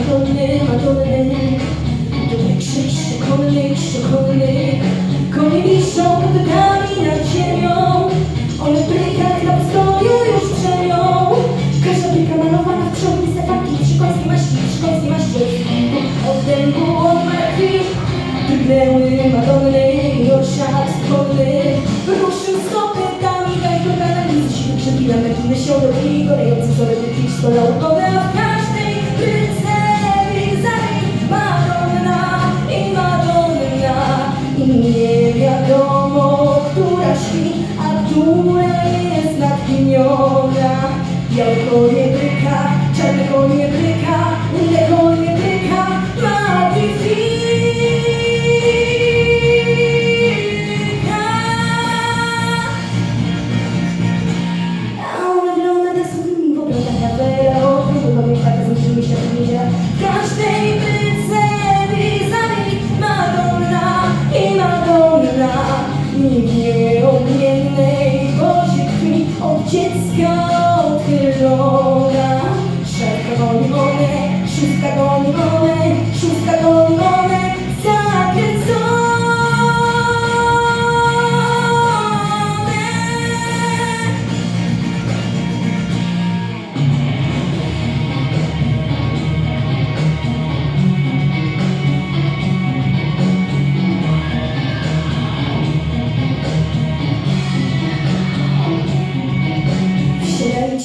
Madonny, Madonny Dobry krzyż szkolnych, szkolnych Konie wiszą kotykami nad ziemią. One w brykach na postoju już drzemią Każda bryka malowana w przodu Stefaki, trzy końskie maści, końskie maści. Od dębu, od martwi Drgnęły Madonny i orszak stworny Ruszył stopytami, tak lokana nic Siwy przepina, mekiny się i gorejący wzory Tyki stolaukowe, a w a która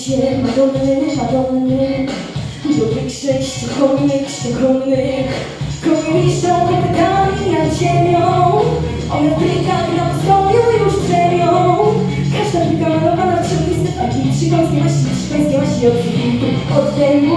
Wsiadajcie, Madonny, Madonny Dobrych sześciu konik, szczególnych Konie wiszą kopytami nad ziemią One w plikach na postoju już drzemią. Każda plika malowana w przepisy Taki trzy końskie maści, trzy końskie maści Od kwitów, od dębu,